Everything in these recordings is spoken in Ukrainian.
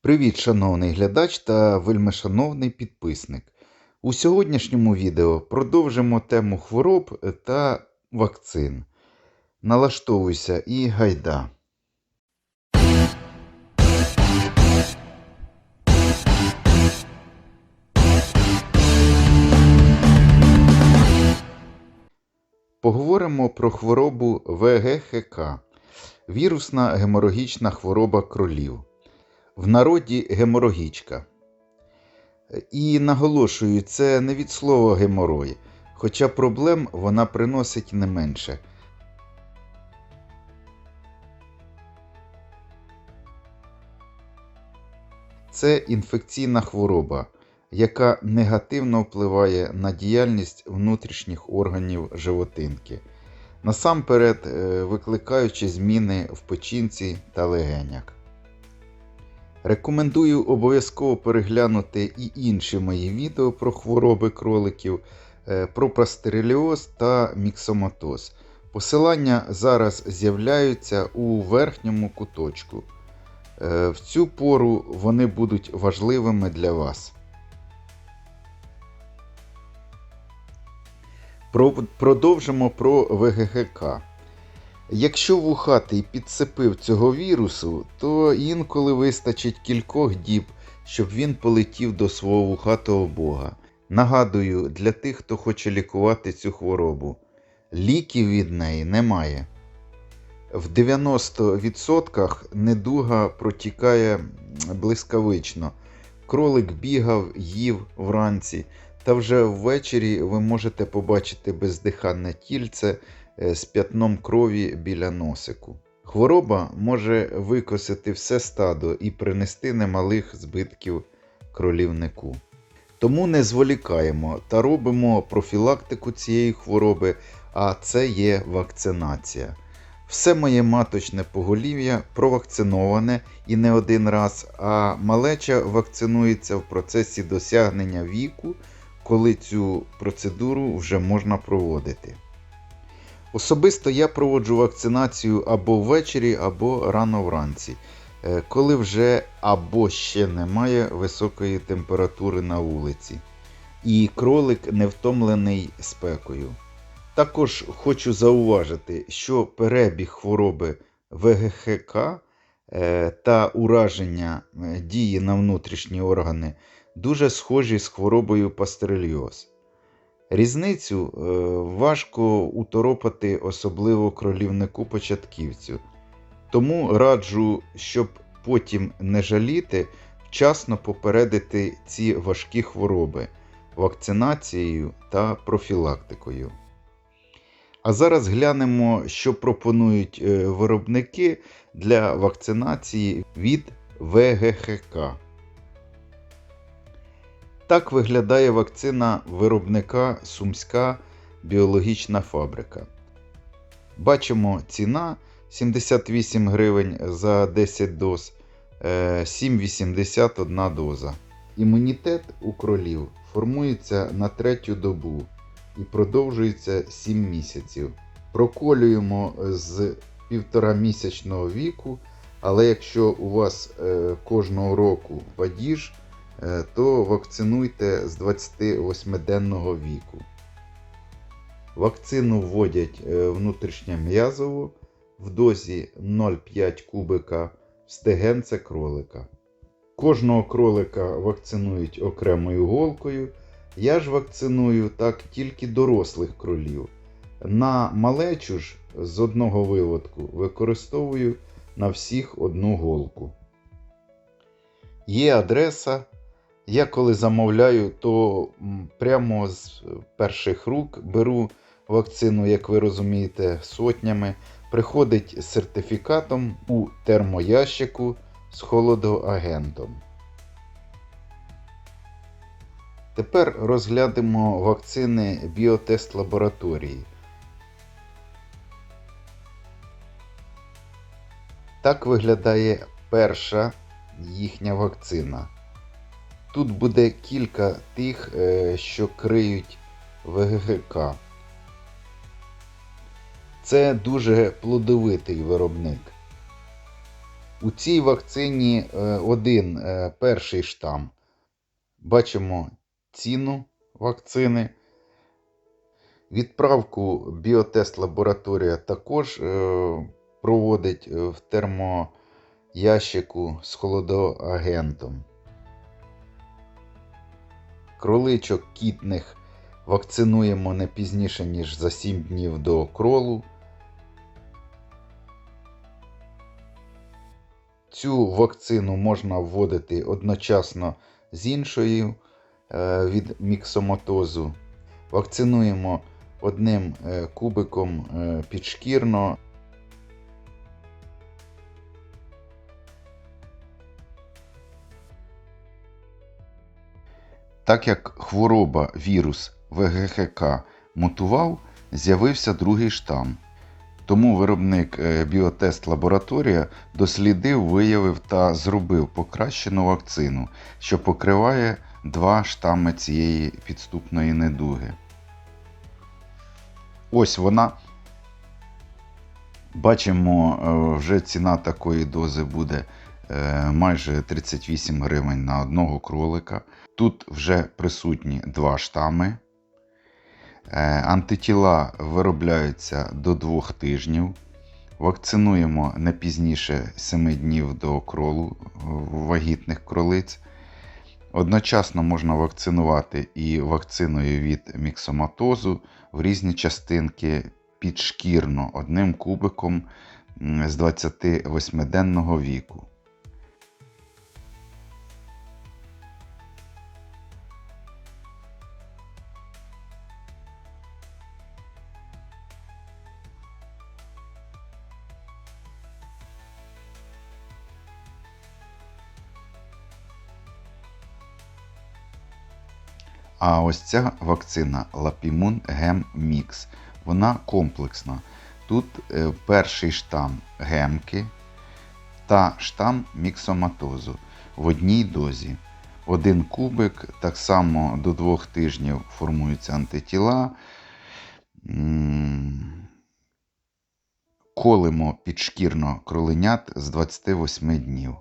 Привіт, шановний глядач та вельмишановний підписник. У сьогоднішньому відео продовжимо тему хвороб та вакцин. Налаштовуйся і гайда. Поговоримо про хворобу ВГХК вірусна геморагічна хвороба кролів. В народі геморагічка. І наголошую, це не від слова геморой, хоча проблем вона приносить не менше. Це інфекційна хвороба, яка негативно впливає на діяльність внутрішніх органів животинки, насамперед е, викликаючи зміни в печінці та легенях. Рекомендую обов'язково переглянути і інші мої відео про хвороби кроликів, е, про пастереліоз та міксоматоз. Посилання зараз з'являються у верхньому куточку. Е, В цю пору вони будуть важливими для вас. Продовжимо про ВГГК. Якщо вухатий підсипив цього вірусу, то інколи вистачить кількох діб, щоб він полетів до свого вухатого бога. Нагадую, для тих, хто хоче лікувати цю хворобу, ліків від неї немає. В 90% недуга протікає блискавично. Кролик бігав, їв вранці, та вже ввечері ви можете побачити бездиханне тільце з п'ятном крові біля носику. Хвороба може викосити все стадо і принести немалих збитків кролівнику. Тому не зволікаємо та робимо профілактику цієї хвороби, а це є вакцинація. Все моє маточне поголів'я провакциноване і не один раз, а малеча вакцинується в процесі досягнення віку, коли цю процедуру вже можна проводити. Особисто я проводжу вакцинацію або ввечері, або рано вранці, е, коли вже або ще немає високої температури на вулиці, і кролик не втомлений спекою. Також хочу зауважити, що перебіг хвороби ВГХК е, та ураження е, дії на внутрішні органи дуже схожі з хворобою пастерельоз. Різницю е, важко уторопати, особливо кролівнику початківцю. Тому раджу, щоб потім не жаліти, вчасно попередити ці важкі хвороби вакцинацією та профілактикою. А зараз глянемо, що пропонують е, виробники для вакцинації від ВГХК. Так виглядає вакцина виробника Сумська біологічна фабрика. Бачимо ціна 78 гривень за 10 доз, е, 7,81 доза. Імунітет у кролів формується на третю добу і продовжується 7 місяців. Проколюємо з півторамісячного віку, але якщо у вас е, кожного року падіж, е, то вакцинуйте з 28-денного віку. Вакцину вводять е, внутрішньом'язово в дозі 0,5 кубика в стегенце кролика. Кожного кролика вакцинують окремою голкою. Я ж вакциную так тільки дорослих кролів. На малечу ж з одного виводку використовую на всіх одну голку. Є адреса. Я коли замовляю, то прямо з перших рук беру вакцину, як ви розумієте, сотнями. Приходить з сертифікатом у термоящику з холодоагентом. Тепер розглянемо вакцини біотест лабораторії. Так виглядає перша їхня вакцина. Тут буде кілька тих, е, що криють ВГГК. Це дуже плодовитий виробник. У цій вакцині е, один е, перший штам. Бачимо ціну вакцини. Відправку біотест лабораторія також проводить в термоящику з холодоагентом. Кроличок кітних вакцинуємо не пізніше, ніж за 7 днів до кролу. Цю вакцину можна вводити одночасно з іншою е, від міксоматозу. Вакцинуємо одним е, кубиком е, підшкірно. Так як хвороба вірус ВГХК мутував, з'явився другий штам. Тому виробник е, Біотест Лабораторія дослідив, виявив та зробив покращену вакцину, що покриває два штами цієї підступної недуги. Ось вона. Бачимо, е, вже ціна такої дози буде е, майже 38 гривень на одного кролика. Тут вже присутні два штами. Е, Антитіла виробляються до 2 тижнів. Вакцинуємо не пізніше 7 днів до кролу вагітних кролиць. Одночасно можна вакцинувати і вакциною від міксоматозу в різні частинки підшкірно одним кубиком з 28-денного віку. А ось ця вакцина Лапімун Гем Мікс. Вона комплексна. Тут е, перший штам гемки та штам міксоматозу в одній дозі. Один кубик, так само до двох тижнів формуються антитіла. Колимо підшкірно кроленят з 28 днів.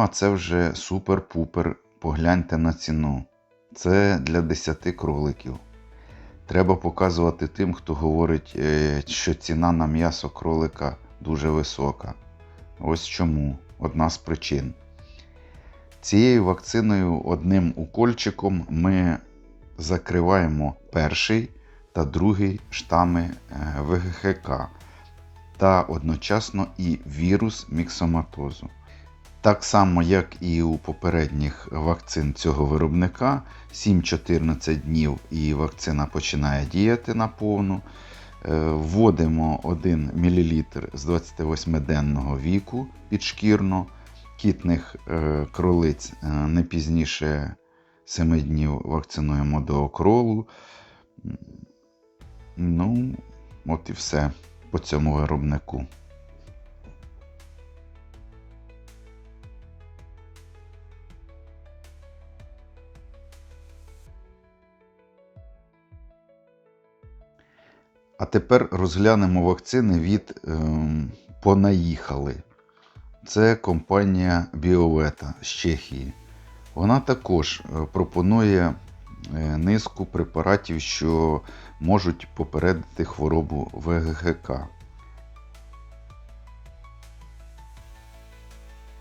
А це вже супер-пупер. Погляньте на ціну. Це для 10 кроликів. Треба показувати тим, хто говорить, е, що ціна на м'ясо кролика дуже висока. Ось чому. Одна з причин. Цією вакциною одним укольчиком ми закриваємо перший та другий штами е, ВГХК та одночасно і вірус міксоматозу. Так само, як і у попередніх вакцин цього виробника, 7-14 днів і вакцина починає діяти наповну. Е, Вводимо 1 мл з 28-денного віку підшкірно, кітних е, кролиць е, не пізніше 7 днів вакцинуємо до окролу. Ну, от і все по цьому виробнику. А тепер розглянемо вакцини від ем, Понаїхали. Це компанія Біовета з Чехії. Вона також е, пропонує е, низку препаратів, що можуть попередити хворобу ВГГК.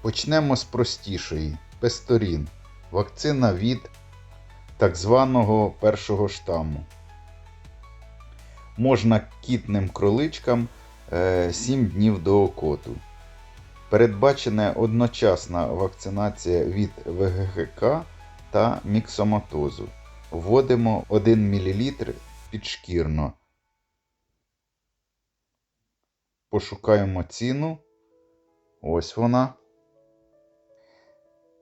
Почнемо з простішої. Песторін. Вакцина від так званого першого штаму можна кітним кроличкам 7 днів до окоту. Передбачена одночасна вакцинація від ВГГК та міксоматозу. Вводимо 1 мл підшкірно. Пошукаємо ціну. Ось вона.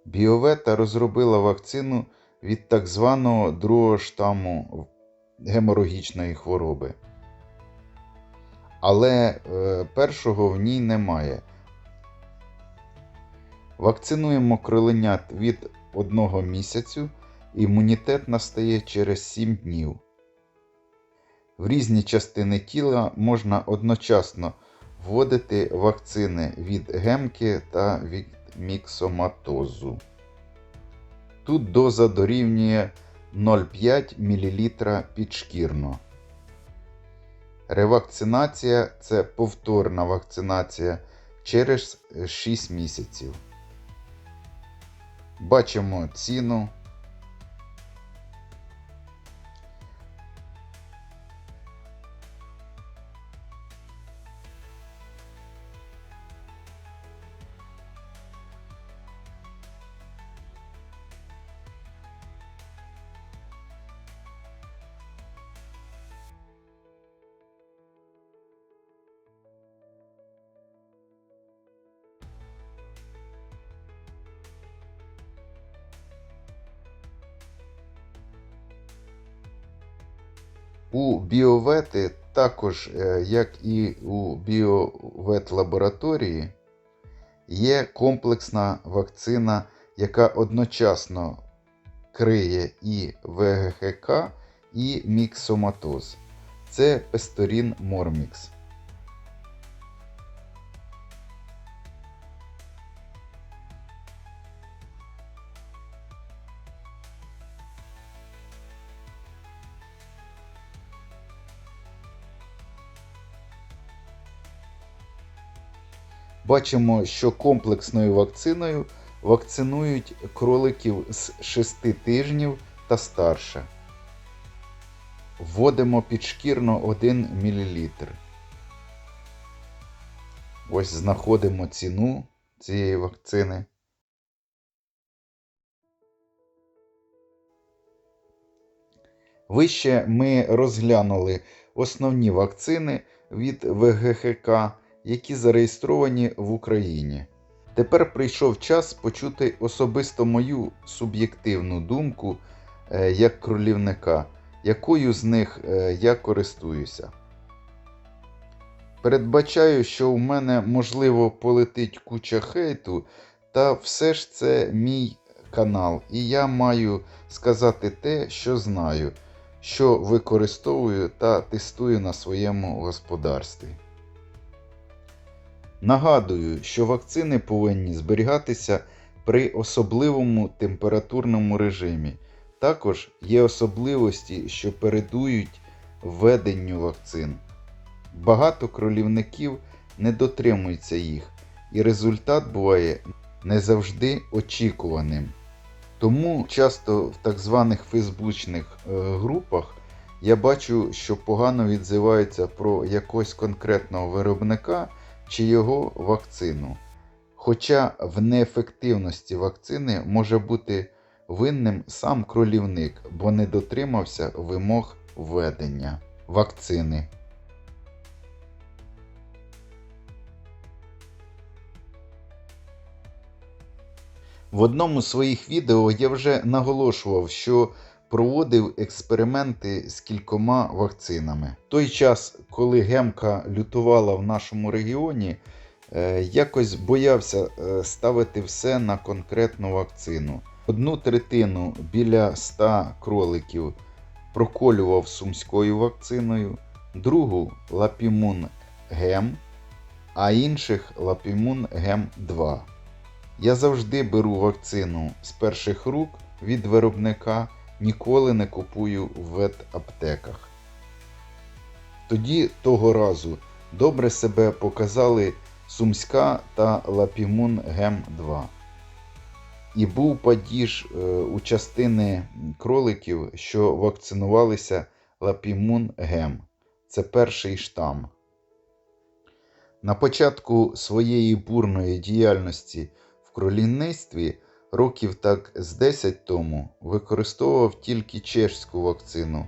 Біовета розробила вакцину від так званого другого штаму геморагічної хвороби. Але е, першого в ній немає. Вакцинуємо кроленят від 1 місяцю, імунітет настає через 7 днів. В різні частини тіла можна одночасно вводити вакцини від гемки та від міксоматозу. Тут доза дорівнює 0,5 мл підшкірно. Ревакцинація це повторна вакцинація через 6 місяців. Бачимо ціну. У біовети, також е, як і у біовет-лабораторії, є комплексна вакцина, яка одночасно криє і ВГХК, і міксоматоз. Це Песторін Мормікс. Бачимо, що комплексною вакциною вакцинують кроликів з 6 тижнів та старше. Вводимо підшкірно 1 мл. Ось знаходимо ціну цієї вакцини. Вище ми розглянули основні вакцини від ВГХК, які зареєстровані в Україні. Тепер прийшов час почути особисто мою суб'єктивну думку е, як кролівника, якою з них е, я користуюся. Передбачаю, що у мене можливо полетить куча хейту, та все ж це мій канал, і я маю сказати те, що знаю, що використовую та тестую на своєму господарстві. Нагадую, що вакцини повинні зберігатися при особливому температурному режимі. Також є особливості, що передують введенню вакцин. Багато кролівників не дотримуються їх, і результат буває не завжди очікуваним. Тому часто в так званих фейсбучних е, групах я бачу, що погано відзиваються про якогось конкретного виробника чи його вакцину. Хоча в неефективності вакцини може бути винним сам кролівник, бо не дотримався вимог введення вакцини. В одному з своїх відео я вже наголошував, що проводив експерименти з кількома вакцинами. В той час, коли гемка лютувала в нашому регіоні, е, якось боявся е, ставити все на конкретну вакцину. Одну третину біля 100 кроликів проколював сумською вакциною, другу лапімун гем, а інших лапімун гем 2. Я завжди беру вакцину з перших рук від виробника, ніколи не купую в ветаптеках. Тоді того разу добре себе показали Сумська та Лапімун Гем 2. І був падіж е, у частини кроликів, що вакцинувалися Лапімун Гем. Це перший штам. На початку своєї бурної діяльності в кролінництві років так з 10 тому використовував тільки чешську вакцину.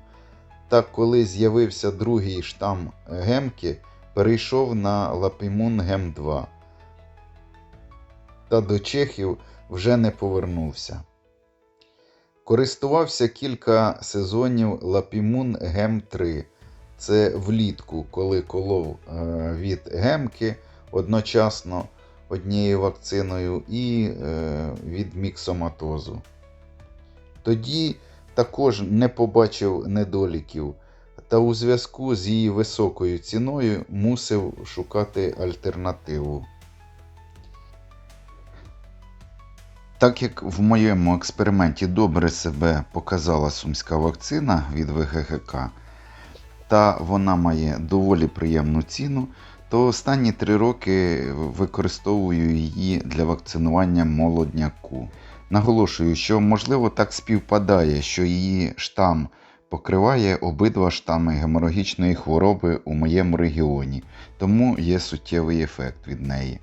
Так, коли з'явився другий штам гемки, перейшов на Лапімун Гем 2. Та до Чехів вже не повернувся. Користувався кілька сезонів Лапімун Гем 3 це влітку, коли колов е, від гемки одночасно однією вакциною і е, від міксоматозу. Тоді також не побачив недоліків та у зв'язку з її високою ціною мусив шукати альтернативу. Так як в моєму експерименті добре себе показала сумська вакцина від ВГГК, та вона має доволі приємну ціну, то останні три роки використовую її для вакцинування молодняку. Наголошую, що можливо так співпадає, що її штам покриває обидва штами геморагічної хвороби у моєму регіоні, тому є суттєвий ефект від неї.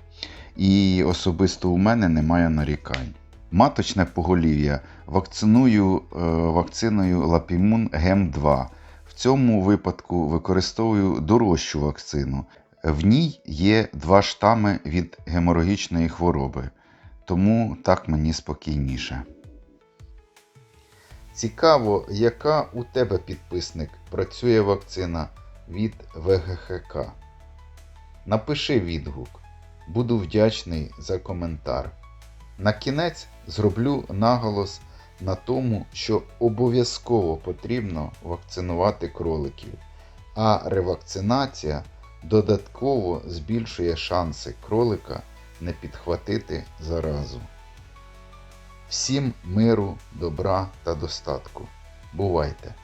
І особисто у мене немає нарікань. Маточне поголів'я вакциную е, вакциною Лапімун Гем 2. В цьому випадку використовую дорожчу вакцину. В ній є два штами від геморагічної хвороби, тому так мені спокійніше. Цікаво, яка у тебе підписник працює вакцина від ВГХК. Напиши відгук. Буду вдячний за коментар. На кінець зроблю наголос на тому, що обов'язково потрібно вакцинувати кроликів, а ревакцинація додатково збільшує шанси кролика не підхватити заразу. Всім миру, добра та достатку. Бувайте!